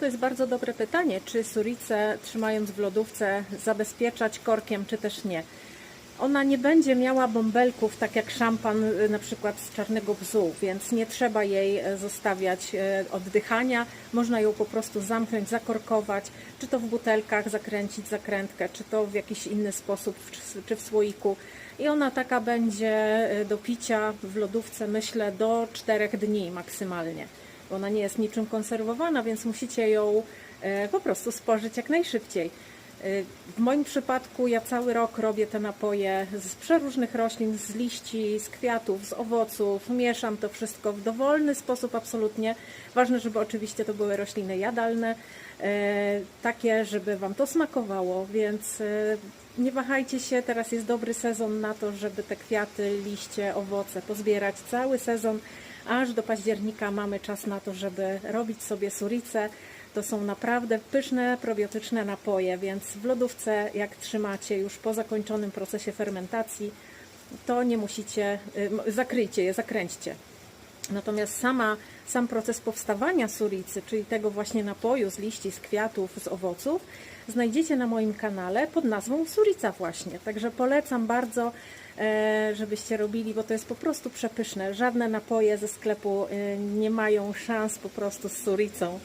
To jest bardzo dobre pytanie, czy suricę trzymając w lodówce zabezpieczać korkiem, czy też nie. Ona nie będzie miała bąbelków, tak jak szampan y, na przykład z czarnego bzu, więc nie trzeba jej e, zostawiać e, oddychania. Można ją po prostu zamknąć, zakorkować, czy to w butelkach zakręcić zakrętkę, czy to w jakiś inny sposób, czy w słoiku. I ona taka będzie e, do picia w lodówce, myślę, do 4 dni maksymalnie. Ona nie jest niczym konserwowana, więc musicie ją e, po prostu spożyć jak najszybciej. Y, W moim przypadku ja cały rok robię te napoje z przeróżnych roślin, z liści, z kwiatów, z owoców. Mieszam to wszystko w dowolny sposób absolutnie. Ważne, żeby oczywiście to były rośliny jadalne, e, takie, żeby Wam to smakowało, więc e, nie wahajcie się, teraz jest dobry sezon na to, żeby te kwiaty, liście, owoce pozbierać cały sezon. Aż do października mamy czas na to, żeby robić sobie surice. To są naprawdę pyszne, probiotyczne napoje, więc w lodówce, jak trzymacie już po zakończonym procesie fermentacji, to nie musicie, y, zakryjcie je, zakręćcie. Natomiast sama, sam proces powstawania suricy, czyli tego właśnie napoju z liści, z kwiatów, z owoców, znajdziecie na moim kanale pod nazwą Surica właśnie. Także polecam bardzo, e, żebyście robili, bo to jest po prostu przepyszne. Żadne napoje ze sklepu e, nie mają szans po prostu z suricą.